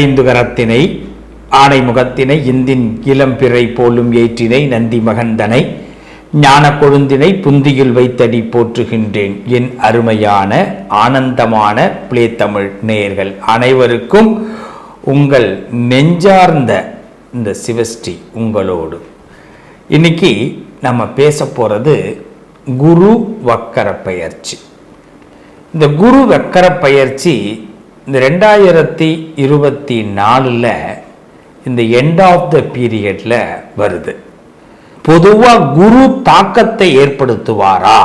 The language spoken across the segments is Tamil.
ஐந்து கரத்தினை ஆணை முகத்தினை இந்தின் இளம்பிறை போலும் ஏற்றினை நந்தி மகந்தனை ஞான கொழுந்தினை புந்தியில் வைத்தடி போற்றுகின்றேன். என் அருமையான ஆனந்தமான பிளே தமிழ் நேயர்கள் அனைவருக்கும் உங்கள் நெஞ்சார்ந்த இந்த சிவஸ்ரீ உங்களோடு. இன்னைக்கு நம்ம பேச போகிறது குரு வக்கர பயிற்சி. இந்த குரு வக்கர பயிற்சி இந்த ரெண்டாயிரத்தி இருபத்தி நாலில் இந்த எண்ட் ஆஃப் த பீரியடில் வருது. பொதுவாக குரு தாக்கத்தை ஏற்படுத்துவாரா?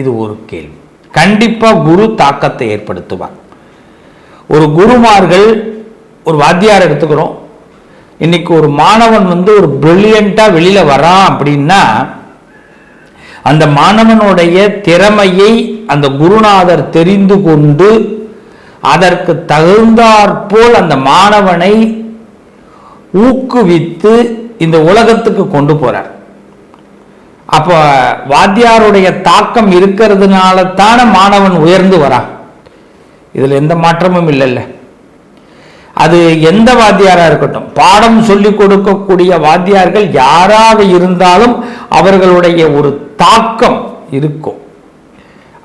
இது ஒரு கேள்வி. கண்டிப்பாக குரு தாக்கத்தை ஏற்படுத்துவார். ஒரு குருமார்கள் ஒரு வாத்தியார் எடுத்துக்கிறோம். இன்னைக்கு ஒரு மாணவன் வந்து ஒரு பிரில்லியண்ட்டாக வெளியில் வரான் அப்படின்னா அந்த மாணவனுடைய திறமையை அந்த குருநாதர் தெரிந்து கொண்டு அதற்கு தகுந்தாற்போல் அந்த மாணவனை ஊக்குவித்து இந்த உலகத்துக்கு கொண்டு போறார். அப்ப வாத்தியாருடைய தாக்கம் இருக்கிறதுனால தானே மாணவன் உயர்ந்து வரான் இதுல எந்த மாற்றமும் இல்லைல்ல. அது எந்த வாத்தியாரா இருக்கட்டும். பாடம் சொல்லி கொடுக்கக்கூடிய வாத்தியார்கள் யாராக இருந்தாலும் அவர்களுடைய ஒரு தாக்கம் இருக்கும்.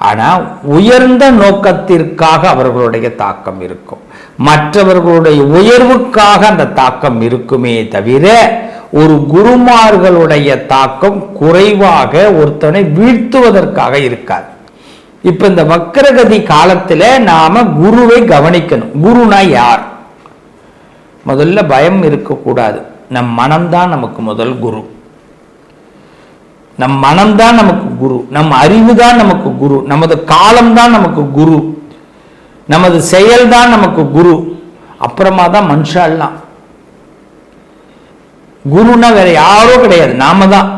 ஆனால் உயர்ந்த நோக்கத்திற்காக அவர்களுடைய தாக்கம் இருக்கும். மற்றவர்களுடைய உயர்வுக்காக அந்த தாக்கம் இருக்குமே தவிர ஒரு குருமார்களுடைய தாக்கம் குறைவாக ஒருத்தனை வீழ்த்துவதற்காக இருக்காது. இப்ப இந்த வக்கரகதி காலத்துல நாம குருவை கவனிக்கணும். குருனா யார்? முதல்ல பயம் இருக்கக்கூடாது. நம் மனம்தான் நமக்கு முதல் குரு. நம் மனம்தான் நமக்கு குரு நம் அறிவு தான் நமக்கு குரு நமது காலம்தான் நமக்கு குரு நமது செயல்தான் நமக்கு குரு. அப்புறமா தான் மனுஷாலாம் குருன்னா வேற யாரோ கிடையாது நாம தான்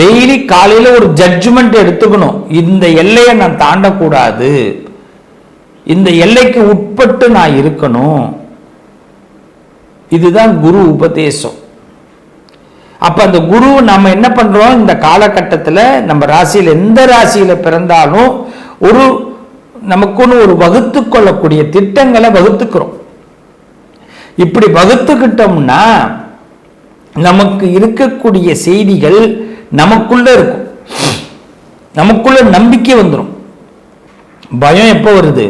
டெய்லி காலையில் ஒரு ஜட்ஜ்மெண்ட் எடுத்துக்கணும். இந்த எல்லையை நான் தாண்டக்கூடாது. இந்த எல்லைக்கு உட்பட்டு நான் இருக்கணும். இதுதான் குரு உபதேசம். அப்போ அந்த குரு நம்ம என்ன பண்றோம்? இந்த காலகட்டத்தில் நம்ம ராசியில் எந்த ராசியில பிறந்தாலும் ஒரு நமக்குன்னு ஒரு வகுத்து கொள்ளக்கூடிய திட்டங்களை வகுத்துக்கிறோம். இப்படி வகுத்துக்கிட்டோம்னா நமக்கு இருக்கக்கூடிய செய்திகள் நமக்குள்ள இருக்கும். நமக்குள்ள நம்பிக்கை வந்துடும் பயம் எப்போ வருது?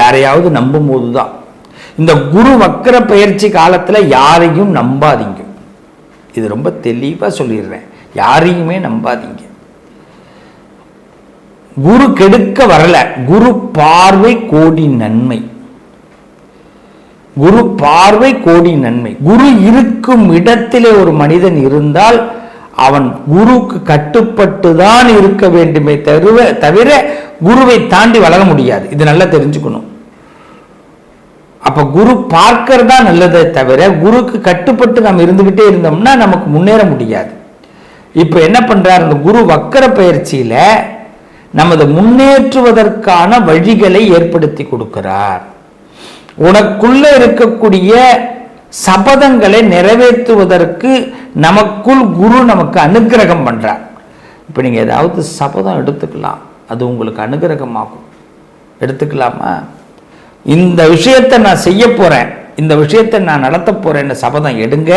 யாரையாவது நம்பும் போதுதான் இந்த குரு வக்கர பயிற்சி காலத்துல யாரையும் நம்பாதீங்க. இது ரொம்ப தெளிவா சொல்லிடுறேன். யாரையுமே நம்பாதீங்க. குரு கெடுக்க வரல. குரு பார்வை கோடி நன்மை. குரு பார்வை கோடி நன்மை. குரு இருக்கும் இடத்திலே ஒரு மனிதன் இருந்தால் அவன் குருக்கு கட்டுப்பட்டு தான் இருக்க வேண்டுமே தவிர தவிர குருவை தாண்டி வளர முடியாது. இது நல்லா தெரிஞ்சுக்கணும். அப்போ குரு பார்க்கறதா நல்லதே தவிர குருக்கு கட்டுப்பட்டு நம்ம இருந்துக்கிட்டே இருந்தோம்னா நமக்கு முன்னேற முடியாது. இப்போ என்ன பண்ணுறார் அந்த குரு வக்கர பயிற்சியில் நமது முன்னேற்றுவதற்கான வழிகளை ஏற்படுத்தி கொடுக்கிறார். உனக்குள்ள இருக்கக்கூடிய சபதங்களை நிறைவேற்றுவதற்கு நமக்குள் குரு நமக்கு அனுக்கிரகம் பண்ணுறார் இப்போ நீங்கள் ஏதாவது சபதம் எடுத்துக்கலாம். அது உங்களுக்கு அனுகிரகமாகும். எடுத்துக்கலாமா? இந்த விஷயத்தை நான் செய்ய போகிறேன் இந்த விஷயத்தை நான் நடத்த போகிறேன்னு சபதம் எடுங்க.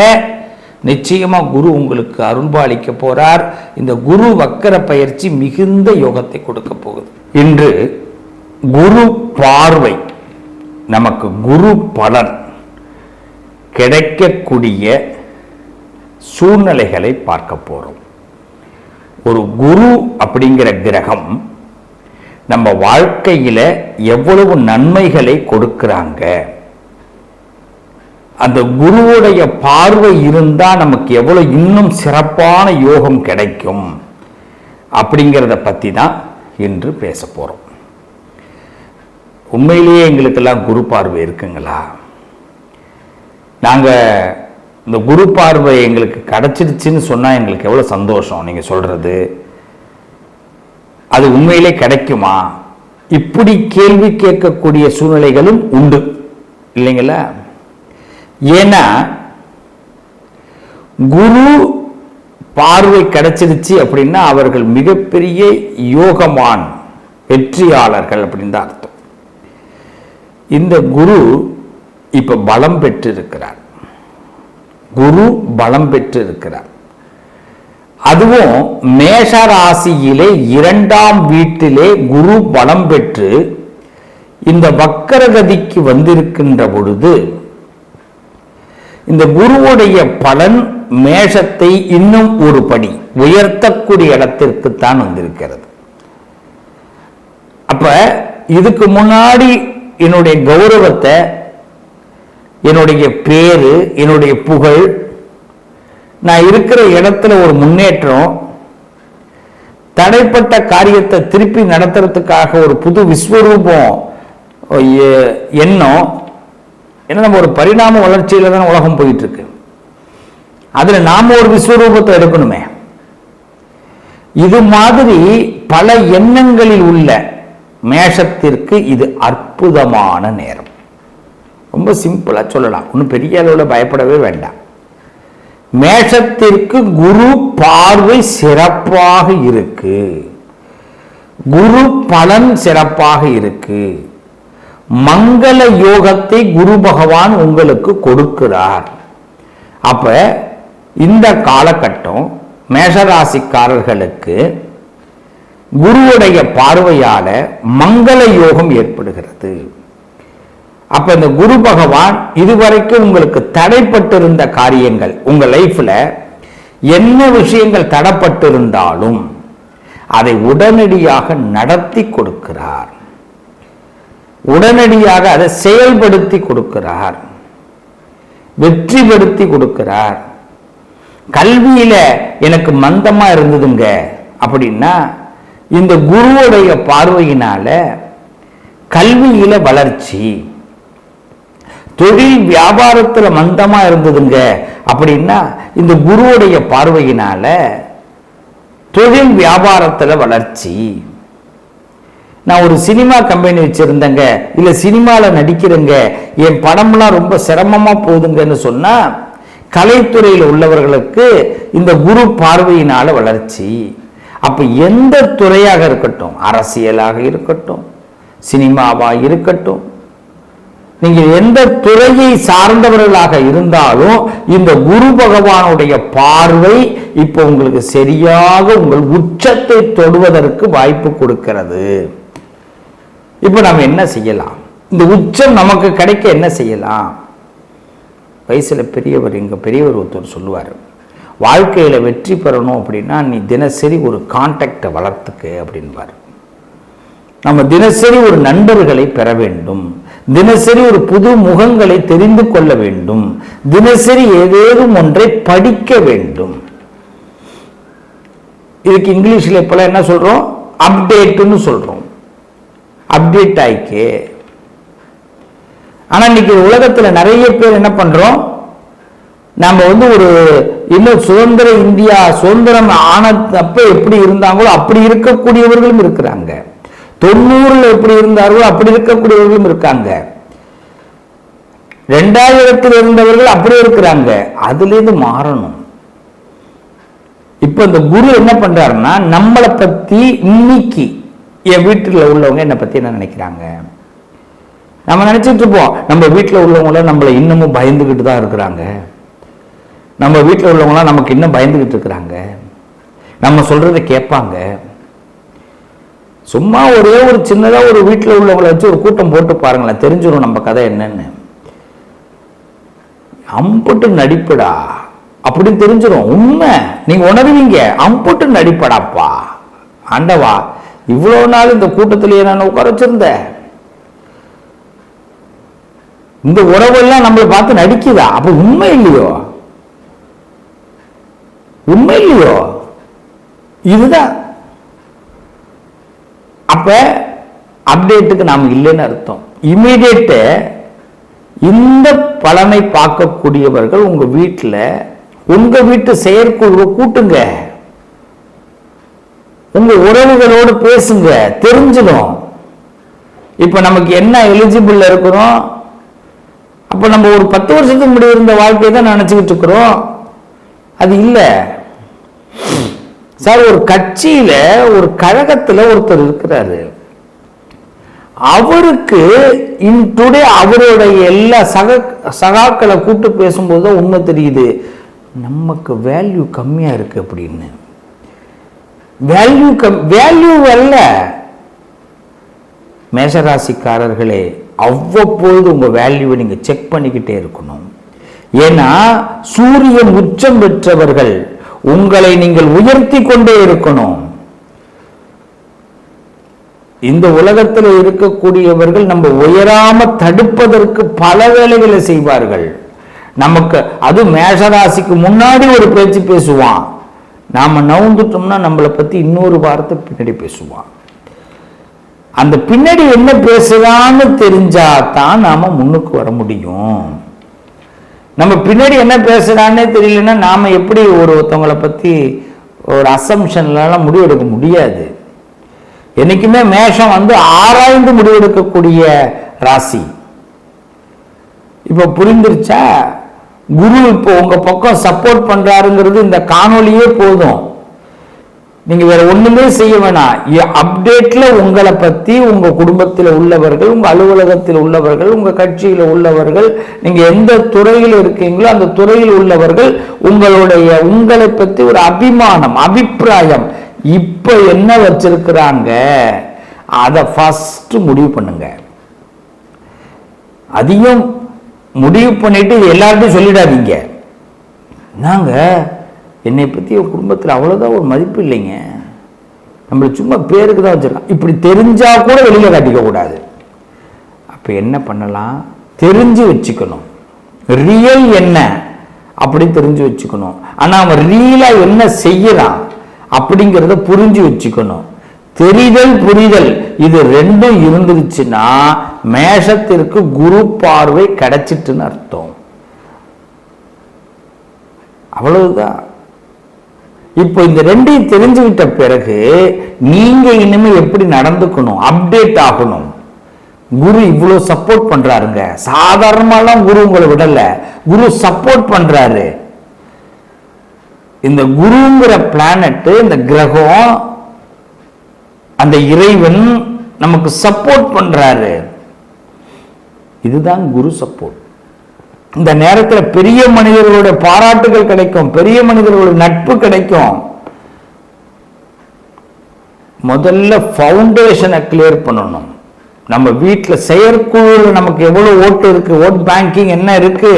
நிச்சயமாக குரு உங்களுக்கு அருள்பாலிக்க போகிறார் இந்த குரு வக்கர பயிற்சி மிகுந்த யோகத்தை கொடுக்க போகுது. இன்று குரு பார்வை நமக்கு குரு பலன் கிடைக்கக்கூடிய சூழ்நிலைகளை பார்க்க போகிறோம் ஒரு குரு அப்படிங்கிற கிரகம் நம்ம வாழ்க்கையில் எவ்வளவு நன்மைகளை கொடுக்கிறாங்க? அந்த குருவுடைய பார்வை இருந்தால் நமக்கு எவ்வளவு இன்னும் சிறப்பான யோகம் கிடைக்கும்? அப்படிங்கிறத பற்றி தான் இன்று பேச போகிறோம் உண்மையிலேயே எங்களுக்கெல்லாம் குரு பார்வை இருக்குங்களா? நாங்கள் இந்த குரு பார்வை எங்களுக்கு கிடச்சிருச்சின்னு சொன்னால் எங்களுக்கு எவ்வளோ சந்தோஷம்? நீங்கள் சொல்கிறது அது உண்மையிலே கிடைக்குமா? இப்படி கேள்வி கேட்கக்கூடிய சூழ்நிலைகளும் உண்டு. இல்லைங்களா? ஏன்னா குரு பார்வை கிடைச்சிருச்சு அப்படின்னா அவர்கள் மிகப்பெரிய யோகமான் வெற்றியாளர்கள் அப்படின்னு தான் அர்த்தம். இந்த குரு இப்ப பலம் பெற்றிருக்கிறார். குரு பலம் பெற்றிருக்கிறார். அதுவும் மேஷ ராசியிலே இரண்டாம் வீட்டிலே குரு பலம் பெற்று இந்த வக்கரகதிக்கு வந்திருக்கின்ற பொழுது இந்த குருவுடைய பலன் மேஷத்தை இன்னும் ஒரு படி உயர்த்தக்கூடிய இடத்திற்குத்தான் வந்திருக்கிறது. அப்ப இதுக்கு முன்னாடி என்னுடைய கௌரவத்தை என்னுடைய பேரு என்னுடைய புகழ் நான் இருக்கிற இடத்துல ஒரு முன்னேற்றம் தடைப்பட்ட காரியத்தை திருப்பி நடத்துறதுக்காக ஒரு புது விஸ்வரூபம் எண்ணம் ஏன்னா நம்ம ஒரு பரிணாம வளர்ச்சியில தான் உலகம் போயிட்டு இருக்கு அதுல நாம ஒரு விஸ்வரூபத்தை எடுக்கணுமே. இது மாதிரி பல எண்ணங்களில் உள்ள மேஷத்திற்கு இது அற்புதமான நேரம். ரொம்ப சிம்பிளா சொல்லலாம். ஒன்றும் பெரிய அளவில் பயப்படவே வேண்டாம். மேஷத்திற்கு குரு பார்வை சிறப்பாக இருக்கு. குரு பலன் சிறப்பாக இருக்கு. மங்கள யோகத்தை குரு பகவான் உங்களுக்கு கொடுக்கிறார். அப்ப இந்த காலகட்டம் மேஷராசிக்காரர்களுக்கு குருவுடைய பார்வையால மங்கள யோகம் ஏற்படுகிறது. அப்ப இந்த குரு பகவான் இதுவரைக்கும் உங்களுக்கு தடைப்பட்டிருந்த காரியங்கள் உங்க லைஃப்ல என்ன விஷயங்கள் தடைப்பட்டிருந்தாலும் அதை உடனடியாக நடத்தி கொடுக்கிறார். உடனடியாக அதை செயல்படுத்தி கொடுக்கிறார். வெற்றிப்படுத்தி கொடுக்கிறார். கல்வியில எனக்கு மந்தமா இருந்ததுங்க அப்படின்னா இந்த குருவுடைய பார்வையினால கல்வியில வளர்ச்சி தொழில் வியாபாரத்தில் மந்தமாக இருந்ததுங்க. அப்படின்னா இந்த குருவுடைய பார்வையினால தொழில் வியாபாரத்தில் வளர்ச்சி. நான் ஒரு சினிமா கம்பெனி வச்சுருந்தேங்க. இல்லை சினிமாவில் நடிக்கிறேங்க. என் படம்லாம் ரொம்ப சிரமமாக போகுதுங்கன்னு சொன்னால் கலைத்துறையில் உள்ளவர்களுக்கு இந்த குரு பார்வையினால் வளர்ச்சி. அப்போ எந்த துறையாக இருக்கட்டும் அரசியலாக இருக்கட்டும் சினிமாவாக இருக்கட்டும் நீங்கள் எந்த துறையை சார்ந்தவர்களாக இருந்தாலும் இந்த குரு பகவானுடைய பார்வை இப்போ உங்களுக்கு சரியாக உங்கள் உச்சத்தை தொடுவதற்கு வாய்ப்பு கொடுக்கிறது. இப்போ நம்ம என்ன செய்யலாம்? இந்த உச்சம் நமக்கு கிடைக்க என்ன செய்யலாம்? வயசுல பெரியவர் எங்கள் பெரியவர் ஒருத்தர் சொல்லுவார் வாழ்க்கையில வெற்றி பெறணும் அப்படின்னா நீ தினசரி ஒரு கான்டாக்டை வளர்த்துக்க அப்படின்பார். நம்ம தினசரி ஒரு நண்பர்களை பெற வேண்டும். தினசரி ஒரு புது முகங்களை தெரிந்து கொள்ள வேண்டும். தினசரி ஏதேனும் ஒன்றை படிக்க வேண்டும். இதுக்கு இங்கிலீஷில் இப்போலாம் என்ன சொல்கிறோம் அப்டேட்டுன்னு சொல்கிறோம் அப்டேட் ஆயிக்கே ஆனால் இன்னைக்கு உலகத்தில் நிறைய பேர் என்ன பண்ணுறோம் நம்ம வந்து ஒரு இன்னும் சுதந்திர இந்தியா சுதந்திரம் ஆன அப்போ எப்படி இருந்தாங்களோ அப்படி இருக்கக்கூடியவர்களும் இருக்கிறாங்க. தொண்ணூறுல எப்படி இருந்தார்களோ அப்படி இருக்கக்கூடியவர்களும் இருக்காங்க. ரெண்டாயிரத்தில் இருந்தவர்கள் அப்படி இருக்கிறாங்க. அதுலேருந்து மாறணும். இப்போ இந்த குரு என்ன பண்றாருன்னா நம்மளை பத்தி இன்னைக்கு என் வீட்டில் உள்ளவங்க என்னை பத்தி என்ன நினைக்கிறாங்க? நம்ம நினைச்சிட்டு இருப்போம் நம்ம வீட்டில் உள்ளவங்கள நம்மளை இன்னமும் பயந்துகிட்டு தான் இருக்கிறாங்க. நம்ம வீட்டில் உள்ளவங்களாம் நமக்கு இன்னும் பயந்துகிட்டு இருக்கிறாங்க. நம்ம சொல்றதை கேட்பாங்க. சும்மா ஒரே ஒரு சின்னதா ஒரு வீட்டில் உள்ளவங்களை வச்சு ஒரு கூட்டம் போட்டு பாருங்களேன். தெரிஞ்சிடும் நம்ம கதை என்னன்னு. அம்புட்டு நடிப்புடா. அப்படின்னு தெரிஞ்சிடும் உண்மை. நீங்க உணர்வீங்க. அம்புட்டு நடிப்படாப்பா. ஆண்டவா இவ்வளவு நாள் இந்த கூட்டத்திலேயே நான் உட்கார வச்சிருந்தேன். இந்த உறவெல்லாம் நம்மளை பார்த்து நடிக்குதா? அப்போ உண்மை இல்லையோ? உண்மை இல்லையோ? இதுதான். அப்ப அப்டேட்டுக்கு நாம் இல்லைன்னு அர்த்தம். இமீடியட்டு இந்த பலனை பார்க்கக்கூடியவர்கள் உங்க வீட்டில் உங்க வீட்டு செயற்குழுவை கூட்டுங்க. உங்க உறவுகளோடு பேசுங்க தெரிஞ்சிடும். இப்போ நமக்கு என்ன எலிஜிபிள் இருக்கிறோம்? அப்போ நம்ம ஒரு பத்து வருஷத்துக்கு முன்னாடி இருந்த வாழ்க்கையை தான் நினச்சிக்கிட்டு இருக்கிறோம். அது இல்லை. சார் ஒரு கட்சியில ஒரு கழகத்துல ஒருத்தர் இருக்கிறாரு. அவருக்கு இன் டுடே அவருடைய எல்லா சக சகாக்களை கூப்பிட்டு பேசும்போது தான் உண்மை தெரியுது. நமக்கு வேல்யூ கம்மியா இருக்கு அப்படின்னு. வேல்யூ கம் வேல்யூ அல்ல. மேஷராசிக்காரர்களே அவ்வப்பொழுது உங்க வேல்யூவை நீங்கள் செக் பண்ணிக்கிட்டே இருக்கணும். ஏன்னா சூரியன் உச்சம் பெற்றவர்கள் உங்களை நீங்கள் உயர்த்தி கொண்டே இருக்கணும். இந்த உலகத்தில் இருக்கக்கூடியவர்கள் நம்ம உயராம தடுப்பதற்கு பல வேலைகளை செய்வார்கள். நமக்கு அது மேஷராசிக்கு முன்னாடி ஒரு பேச்சு பேசுவான். நாம நவுந்துட்டோம்னா நம்மளை பத்தி இன்னொரு வார்த்தை பின்னாடி பேசுவான். அந்த பின்னாடி என்ன பேசுகிறான்னு தெரிஞ்சால் தான் நாம முன்னுக்கு வர முடியும். நம்ம பின்னாடி என்ன பேசுறான்னே தெரியலன்னா நாம எப்படி ஒரு ஒருத்தவங்களை பத்தி ஒரு அசம்ஷன்லாம் முடிவெடுக்க முடியாது. என்னைக்குமே மேஷம் வந்து ஆராய்ந்து முடிவெடுக்கக்கூடிய ராசி. இப்போ புரிந்துருச்சா? குரு இப்போ உங்க பக்கம் சப்போர்ட் பண்றாருங்கிறது இந்த காணொலியே போதும். நீங்க வேற ஒண்ணுமே செய்ய வேணாம் அப்டேட்ல உங்களை பத்தி உங்க குடும்பத்தில் உள்ளவர்கள் உங்க அலுவலகத்தில் உள்ளவர்கள் உங்க கட்சியில் உள்ளவர்கள் நீங்க எந்த துறையில் இருக்கீங்களோ அந்த துறையில் உள்ளவர்கள் உங்களுடைய உங்களை பத்தி ஒரு அபிமானம் அபிப்பிராயம் இப்ப என்ன வச்சிருக்கிறாங்க? அதை ஃபர்ஸ்ட் முடிவு பண்ணுங்க. அதையும் முடிவு பண்ணிட்டு எல்லார்ட்டையும் சொல்லிடாதீங்க. நாங்க என்னை பற்றி ஒரு குடும்பத்தில் அவ்வளோதான் ஒரு மதிப்பு இல்லைங்க. நம்மளை சும்மா பேருக்கு தான் வச்சிருக்கோம் இப்படி தெரிஞ்சா கூட வெளியில் காட்டிக்கக்கூடாது அப்போ என்ன பண்ணலாம்? தெரிஞ்சு வச்சுக்கணும். ரியல் என்ன? அப்படி தெரிஞ்சு வச்சுக்கணும். ஆனால் அவன் ரியலாக என்ன செய்யறான்? அப்படிங்கிறத புரிஞ்சு வச்சுக்கணும். தெரிதல் புரிதல். இது ரெண்டும் இருந்துருச்சுன்னா மேஷத்திற்கு குரு பார்வை கிடைச்சிட்டுன்னு அர்த்தம். அவ்வளவுதான். இப்போ இந்த ரெண்டையும் தெரிஞ்சுக்கிட்ட பிறகு நீங்க இனிமே எப்படி நடந்துக்கணும்? அப்டேட் ஆகணும். குரு இவ்வளவு சப்போர்ட் பண்றாருங்க. சாதாரணமாலாம் குரு உங்களை விடல. குரு சப்போர்ட் பண்றாரு. இந்த குருங்கிற பிளானட்டு இந்த கிரகம் அந்த இறைவன் நமக்கு சப்போர்ட் பண்றாரு. இதுதான் குரு சப்போர்ட் இந்த நேரத்தில் பெரிய மனிதர்களுடைய பாராட்டுகள் கிடைக்கும் பெரிய மனிதர்களுடைய நட்பு கிடைக்கும். முதல்ல ஃபவுண்டேஷனை கிளியர் பண்ணணும். நம்ம வீட்டில் செயற்குழுவில் நமக்கு எவ்வளவு ஓட்டு இருக்கு ஓட் பேங்கிங் என்ன இருக்கு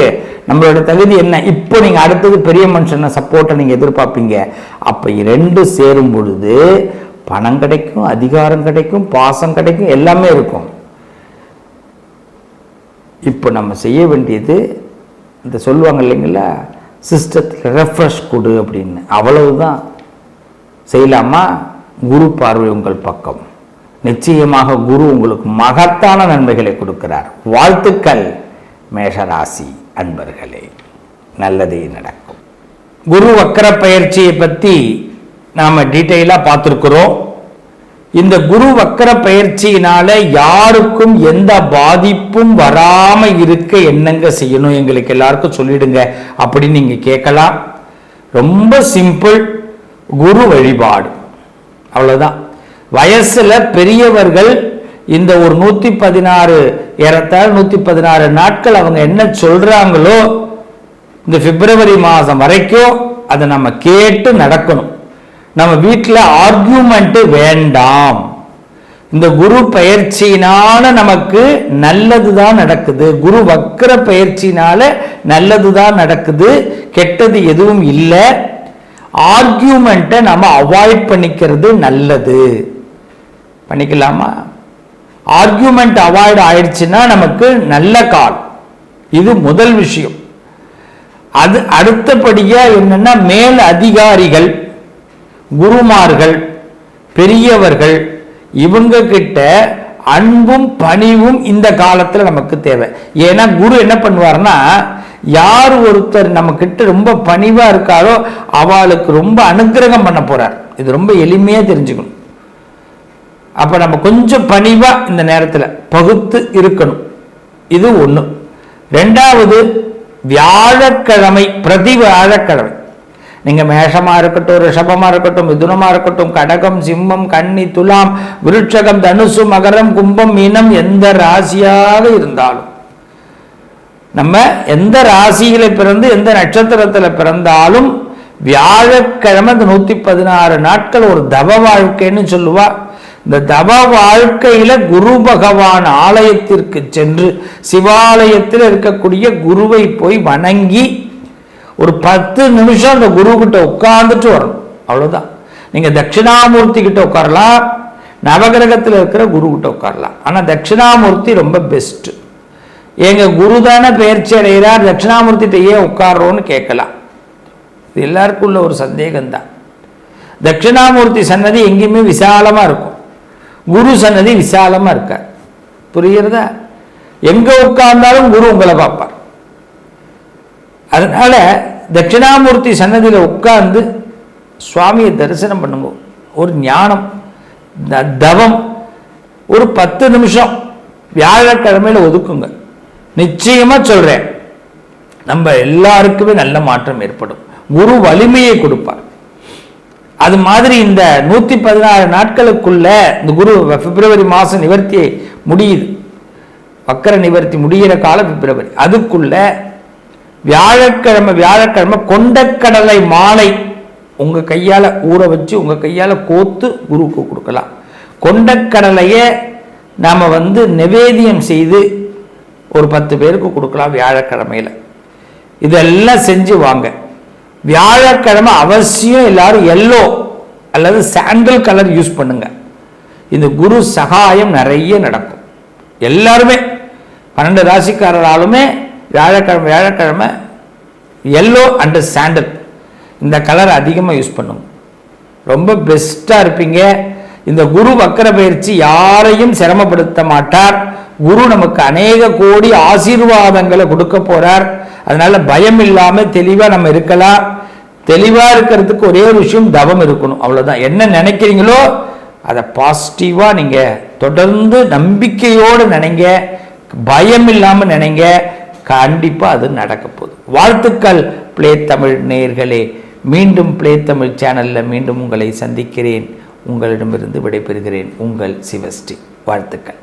நம்மளோட தகுதி என்ன? இப்போ நீங்க அடுத்தது பெரிய மனுஷனை சப்போர்ட்டை நீங்க எதிர்பார்ப்பீங்க. அப்ப ரெண்டு சேரும் பொழுது பணம் கிடைக்கும் அதிகாரம் கிடைக்கும் பாசம் கிடைக்கும் எல்லாமே இருக்கும். இப்போ நம்ம செய்ய வேண்டியது இந்த சொல்லுவாங்க இல்லைங்களா சிஸ்டத்தில் ரெஃப்ரெஷ் கொடு அப்படின்னு. அவ்வளவுதான். செய்யலாமா? குரு பார்வை உங்கள் பக்கம். நிச்சயமாக குரு உங்களுக்கு மகத்தான நன்மைகளை கொடுக்கிறார். வாழ்த்துக்கள் மேஷராசி அன்பர்களே. நல்லதே நடக்கும். குரு வக்கர பயிற்சியை பற்றி நாம் டீட்டெயிலாக பார்த்துருக்குறோம். இந்த குரு வக்கர பயிற்சியினால யாருக்கும் எந்த பாதிப்பும் வராம இருக்க என்னங்க செய்யணும்? எங்களுக்கு எல்லாருக்கும் சொல்லிடுங்க. அப்படின்னு நீங்க கேட்கலாம். ரொம்ப சிம்பிள் குரு வழிபாடு. அவ்வளவுதான். வயசுல பெரியவர்கள் இந்த ஒரு நூத்தி பதினாறு ஏறத்தாழ நூத்தி பதினாறு நாட்கள் அவங்க என்ன சொல்றாங்களோ இந்த பிப்ரவரி மாதம் வரைக்கும் அதை நம்ம கேட்டு நடக்கணும். நம்ம வீட்டில் ஆர்கியூமெண்ட்டு வேண்டாம். இந்த குரு பயிற்சியினால நமக்கு நல்லது தான் நடக்குது. குரு வக்கர பயிற்சினால நல்லது தான் நடக்குது. கெட்டது எதுவும் இல்லை. ஆர்கியூமெண்ட்டை நம்ம அவாய்ட் பண்ணிக்கிறது நல்லது. பண்ணிக்கலாமா? ஆர்கியூமெண்ட் அவாய்ட் ஆயிடுச்சுன்னா நமக்கு நல்ல கால். இது முதல் விஷயம். அது அடுத்தபடியாக என்னென்னா மேல் அதிகாரிகள் குருமார்கள் பெரியவர்கள் இவங்க கிட்ட அன்பும் பணிவும் இந்த காலத்தில் நமக்கு தேவை. ஏன்னா குரு என்ன பண்ணுவார்னா யார் ஒருத்தர் நம்ம கிட்ட ரொம்ப பணிவா இருக்காரோ அவளுக்கு ரொம்ப அனுகிரகம் பண்ண போறார். இது ரொம்ப எளிமையா தெரிஞ்சுக்கணும். அப்ப நம்ம கொஞ்சம் பணிவா இந்த நேரத்தில் பகுத்து இருக்கணும். இது ஒண்ணு. ரெண்டாவது வியாழக்கிழமை பிரதி வியாழக்கிழமை. நீங்க மேஷமா இருக்கட்டும் ரிஷபமா இருக்கட்டும் மிதுனமாக இருக்கட்டும் கடகம் சிம்மம் கன்னி துலாம் விருட்சகம் தனுசு மகரம் கும்பம் மீனம் எந்த ராசியாக இருந்தாலும். நம்ம எந்த ராசியில் பிறந்து எந்த நட்சத்திரத்தில் பிறந்தாலும் வியாழக்கிழமை இந்த நூத்தி பதினாறு நாட்கள் ஒரு தவ வாழ்க்கைன்னு சொல்லுவா. இந்த தவ வாழ்க்கையில குரு பகவான் ஆலயத்திற்கு சென்று சிவாலயத்தில் இருக்கக்கூடிய குருவை போய் வணங்கி ஒரு பத்து நிமிஷம் அந்த குரு கிட்ட உட்கார்ந்துட்டு வரணும். அவ்வளவுதான். நீங்க தட்சிணாமூர்த்தி கிட்ட உட்காரலாம். நவகிரகத்தில் இருக்கிற குரு கிட்ட உட்காரலாம். ஆனால் தட்சிணாமூர்த்தி ரொம்ப பெஸ்ட் எங்க குரு தானே பயிற்சி அடைகிறார் தட்சிணாமூர்த்திட்ட ஏன் உட்கார்றோன்னு கேட்கலாம். இது எல்லாருக்கும் உள்ள ஒரு சந்தேகம்தான். தட்சிணாமூர்த்தி சன்னதி எங்கேயுமே விசாலமாக இருக்கும். குரு சன்னதி விசாலமாக இருக்கார். புரிகிறதா? எங்கே உட்கார்ந்தாலும் குரு உங்களை பார்ப்பார். அதனால் தட்சிணாமூர்த்தி சன்னதியில் உட்கார்ந்து சுவாமியை தரிசனம் பண்ணுங்க. ஒரு ஞானம் த- தவம் ஒரு பத்து நிமிஷம் வியாழக்கிழமையில் ஒதுக்குங்க. நிச்சயமாக சொல்கிறேன் நம்ம எல்லாருக்குமே நல்ல மாற்றம் ஏற்படும். குரு வலிமையை கொடுப்பார். அது மாதிரி இந்த நூற்றி பதினாறு நாட்களுக்குள்ள இந்த குரு பிப்ரவரி மாதம் நிவர்த்தி முடியுது. வக்கர நிவர்த்தி முடிகிற காலம் பிப்ரவரி. அதுக்குள்ள வியாழக்கிழமை வியாழக்கிழமை கொண்டக்கடலை மாலை உங்கள் கையால் ஊற வச்சு உங்கள் கையால் கோத்து குருவுக்கு கொடுக்கலாம். கொண்டக்கடலையை நாம் வந்து நிவேதியம் செய்து ஒரு பத்து பேருக்கு கொடுக்கலாம் வியாழக்கிழமையில. இதெல்லாம் செஞ்சு வாங்க. வியாழக்கிழமை அவசியம் எல்லாரும் எல்லோ அல்லது சாண்டல் கலர் யூஸ் பண்ணுங்க. இந்த குரு சகாயம் நிறைய நடக்கும். எல்லாருமே பன்னெண்டு ராசிக்காரராலுமே வியாழக்கிழமை வியாழக்கிழமை எல்லோ அண்டு சாண்டல் இந்த கலர் அதிகமாக யூஸ் பண்ணுங்க ரொம்ப பெஸ்ட்டாக இருப்பீங்க. இந்த குரு வக்கர பயிற்சி யாரையும் சிரமப்படுத்த மாட்டார். குரு நமக்கு அநேக கோடி ஆசீர்வாதங்களை கொடுக்க போகிறார் அதனால் பயம் இல்லாமல் தெளிவாக நம்ம இருக்கலாம். தெளிவாக இருக்கிறதுக்கு ஒரே ஒரு விஷயம் தவம் இருக்கணும். அவ்வளோதான் என்ன நினைக்கிறீங்களோ அதை பாசிட்டிவாக நீங்கள் தொடர்ந்து நம்பிக்கையோடு நினைங்க. பயம் இல்லாமல் நினைங்க. கண்டிப்பாக அது நடக்க போகுது. வாழ்த்துக்கள் பிளே தமிழ் நேயர்களே மீண்டும் பிளே தமிழ் சேனலில் மீண்டும் உங்களை சந்திக்கிறேன். உங்களிடமிருந்து விடைபெறுகிறேன். உங்கள் சிவஸ்ரீ. வாழ்த்துக்கள்.